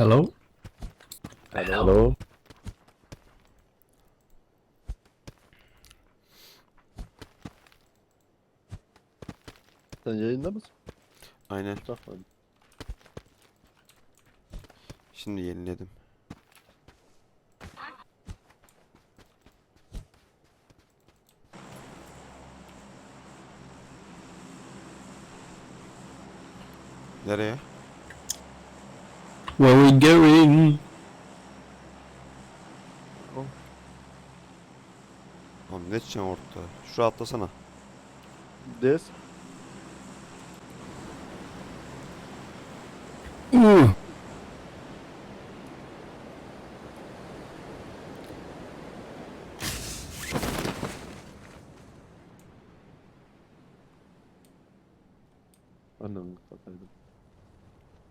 Hello? Hello. Sen yayında mısın? Aynen. Mustafa? Şimdi yeniledim. Nereye? Where we going? Oğlum ne çiçeğin ortada? Şuraya atlasana. Des. Ooh.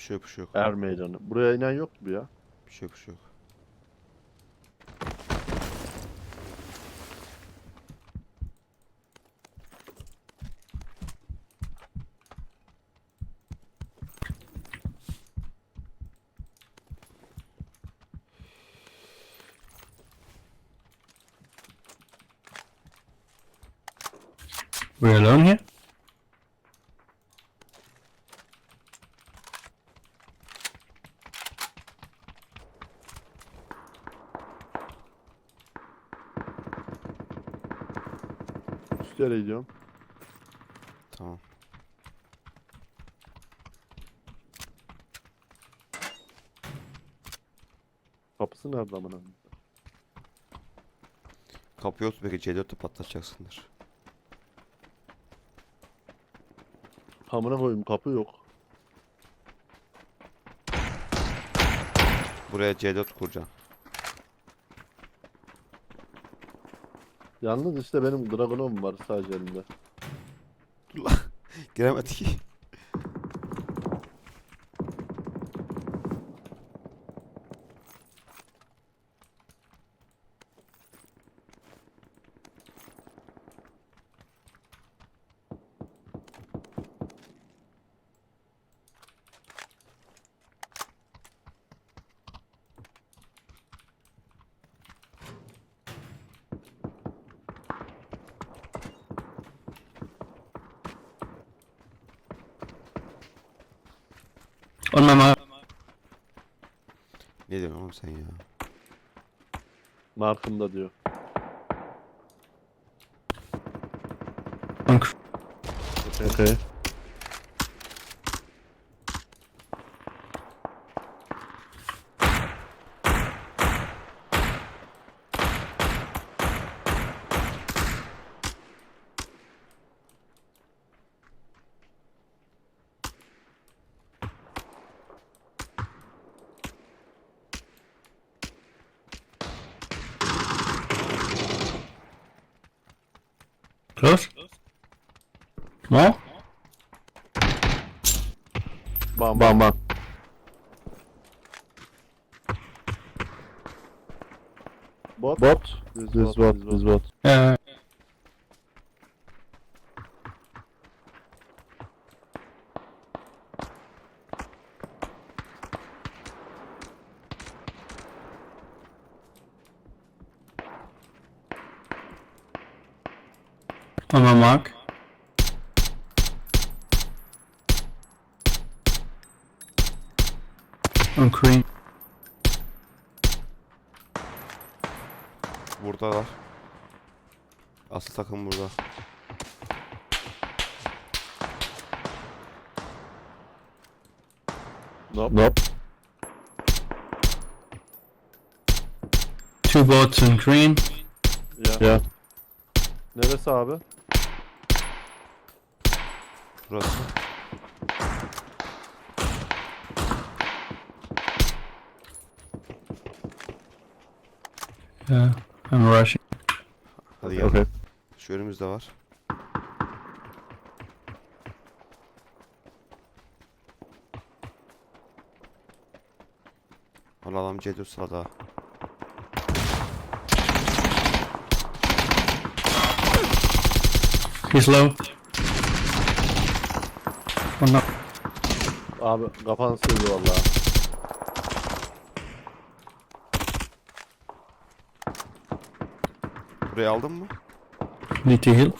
Bir şey yok bir şey yok. Er meydanı. Buraya inen yok mu ya? Bir şey yok bir şey yok. Üst yere gidiyorum. Tamam. Kapısı nerede amına? Kapıyı otur belki C4'te patlatacaksındır. Amına koyayım kapı yok. Buraya C4 kuracaksın. Yalnız işte benim Dragon'um var sadece elimde. Giremedik On my mark. Ne diyorsun oğlum sen ya? Markımda diyor. On Close? Bom? Bom, bom, bom. Bot? Bot? This bot, this bot. Yeah. On my mark. On green. Buradalar. Asıl takım burada. Nope. Nope. Two boats on green. Ya. Ya. Neresi abi? Burası. Yeah, I'm rushing. Hadi gel. Okey. Şu önümüzde var. Valla adam C4 sağda. He's low. Onlar Abi kafanı sıyırdı valla. Burayı aldın mı? Little Hill.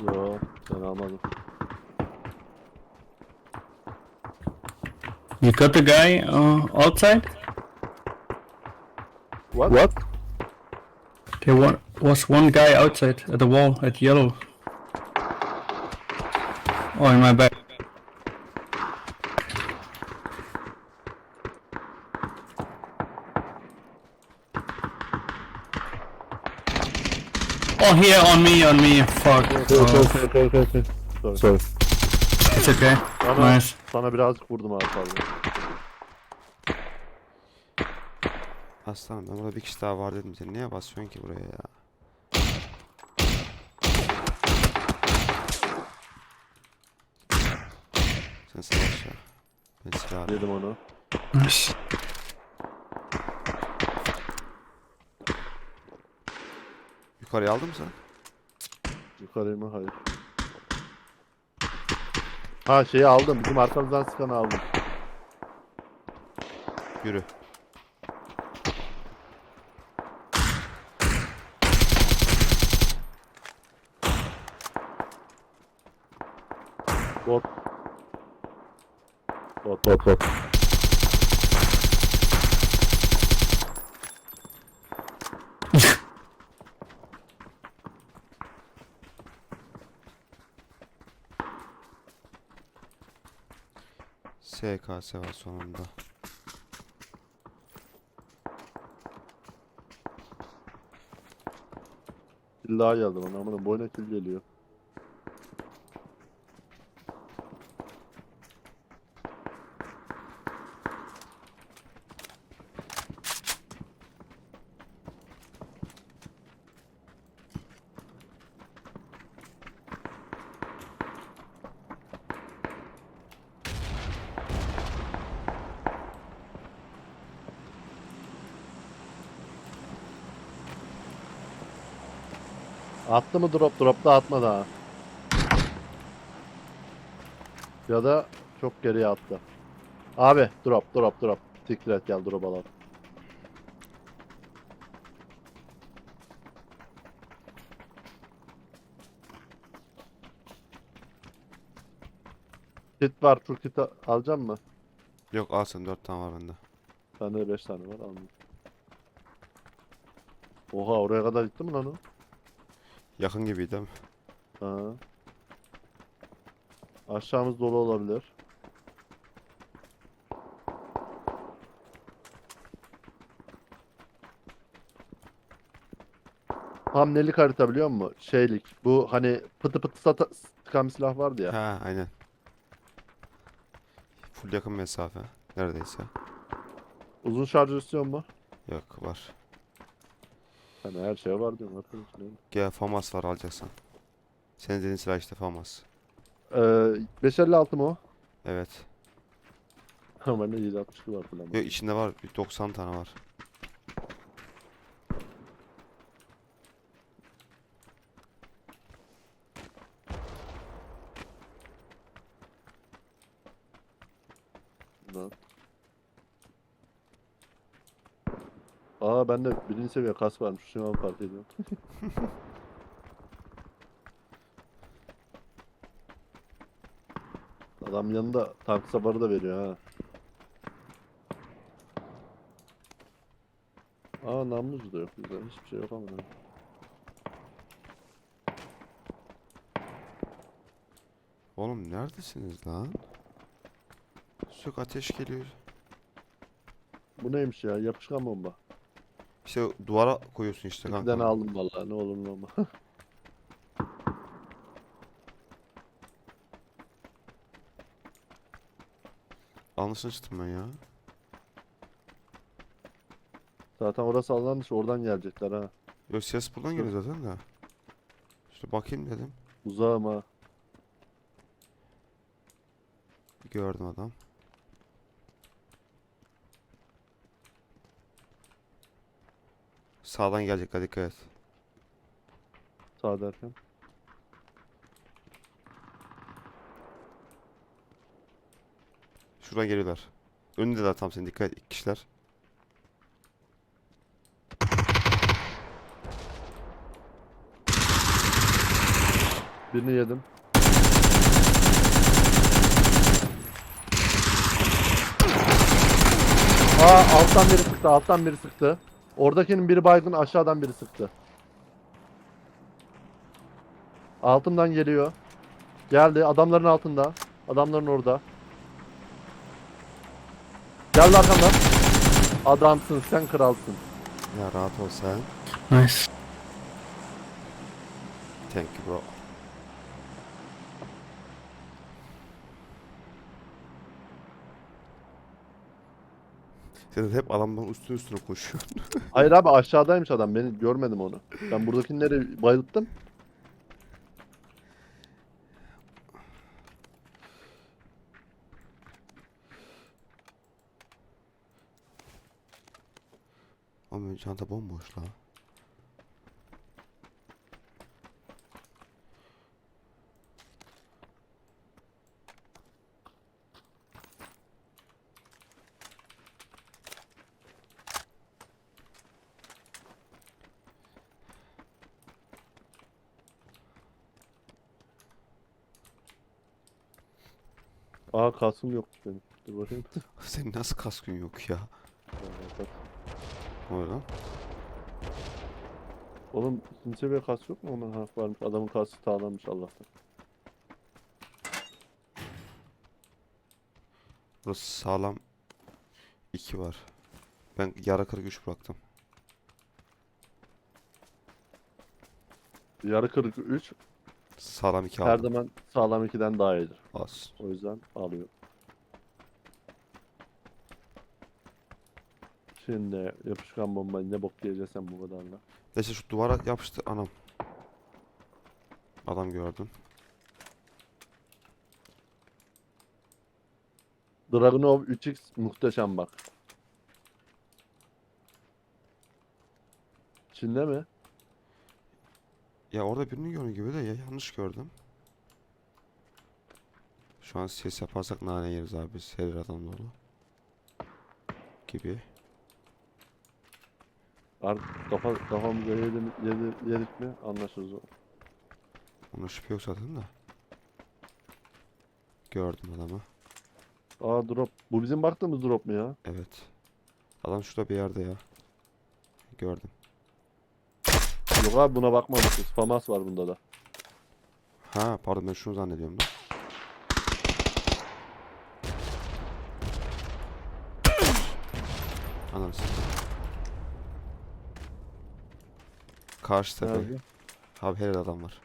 Yo ben almadım. You got the guy uh, outside? What? What? There was one guy outside at the wall at yellow. Oh, in my back. Oh, here on me, on me. Fuck. Okay, Oh, okay, okay, okay, okay. Sorry. Sorry. it's okay. Sana, Nice. sana birazcık vurdum abi pardon. Aslanım ben burada bir kişi daha var dedim. Sen niye basıyorsun ki buraya ya? Sen ya. Ben silah arıyorum. Yedim onu. Nice. Yukarıya aldın mı sen? Yukarıya mı? Hayır. Ha şeyi aldım. Bizim arkamızdan sıkanı aldım. Yürü. Bot. Bot bot bot. SKS var sonunda. İlla geldi bana. Amanın boyuna kill geliyor. Attı mı drop? Drop da atmadı ha. Ya da çok geriye attı. Abi drop drop drop. Siktir et gel drop alalım. Kit var. Full kit al- alacak mı? Yok al sen 4 tane var bende. Bende de 5 tane var almayayım. Oha oraya kadar gitti mi lan o? Yakın gibiydi değil mi? Ha. Aşağımız dolu olabilir. Hamlelik harita biliyor musun? Şeylik. Bu hani pıtı pıtı sata sıkan bir silah vardı ya. Ha aynen. Full yakın mesafe. Neredeyse. Uzun şarj istiyor mu? Yok var. Hani her şey var diyorum arkadaş. ne? Gel FAMAS var alacaksan. Senin dediğin silah işte FAMAS. Ee, 556 mı o? Evet. Bende 762 var falan. Yok içinde var. Bir 90 tane var. Bundan. Aa bende birinci seviye kas varmış. Şunu an fark ediyorum. Adam yanında tank sabarı da veriyor ha. Aa namlucu da yok güzel. Hiçbir şey yok ama. Oğlum neredesiniz lan? Sök ateş geliyor. Bu neymiş ya? Yapışkan bomba. İşte duvara koyuyorsun işte kanka. tane aldım vallahi ne olur ne olmaz. Almışsın çıktım ben ya. Zaten orası alanmış oradan gelecekler ha. Yok ses buradan geliyor zaten de. İşte bakayım dedim. Ha. Bir gördüm adam. Sağdan gelecekler dikkat et. Sağ derken. Şuradan geliyorlar. Önündeler tam senin dikkat et. İki kişiler. Birini yedim. Aa alttan biri sıktı, alttan biri sıktı. Oradakinin biri baygın, aşağıdan biri sıktı. Altımdan geliyor. Geldi, adamların altında. Adamların orada. Geldi arkamdan. Adamsın, sen kralsın. Ya rahat ol sen. Nice. Thank you bro. Sen de hep adamların üstüne üstüne koşuyorsun. Hayır abi aşağıdaymış adam. Beni görmedim onu. Ben buradakileri bayılttım. Ama çanta bomboş la. Aa kasım yokmuş benim. Dur bakayım. Senin nasıl kaskın yok ya? O lan? Oğlum ikinci seviye kas yok mu? Onun ha varmış. Adamın kası sağlanmış Allah'tan. Burası sağlam. 2 var. Ben yarı kırık 3 bıraktım. Yarı kırık 3 Sağlam 2 her aldım. zaman sağlam 2'den daha iyidir. Az. O yüzden alıyor. Şimdi yapışkan bombayı ne bok yiyeceksen bu kadarla. Neyse şu duvara yapıştı anam. Adam gördüm. Dragunov 3x muhteşem bak. Çin'de mi? Ya orada birini gördüm gibi de ya yanlış gördüm. Şu an ses yaparsak nane yeriz abi biz her adam dolu. Gibi. Artık kafa, kafamıza yedim, yedi, yedik mi anlaşırız o. Ona şüphe yok zaten de. Gördüm adamı. Aa drop. Bu bizim baktığımız drop mu ya? Evet. Adam şurada bir yerde ya. Gördüm. Yok abi buna bakmamışız. Famas var bunda da. Ha pardon ben şunu zannediyorum da. Anam Karşı tepe. Nerede? Abi her adam var.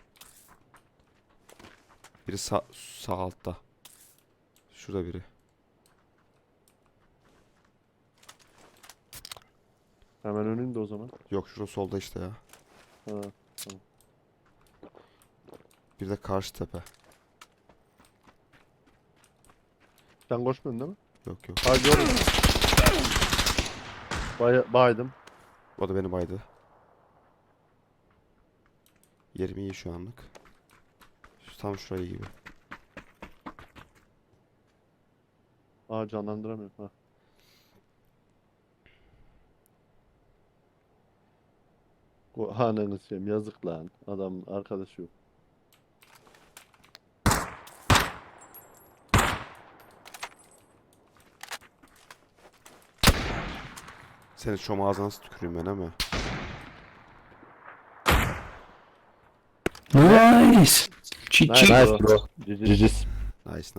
Biri sağ, sağ altta. Şurada biri. Hemen önünde o zaman. Yok şurada solda işte ya. Bir de karşı tepe. Sen koşmuyorsun değil mi? Yok yok. Ha gördüm. Bay baydım. O da beni baydı. Yerim iyi şu anlık. Şu, tam şurayı gibi. Aa canlandıramıyorum. Ha. O haneni seveyim yazık lan. Adamın arkadaşı yok. Senin şu ağzına nasıl tüküreyim ben ama. Nice. Nice bro. Cicis. Nice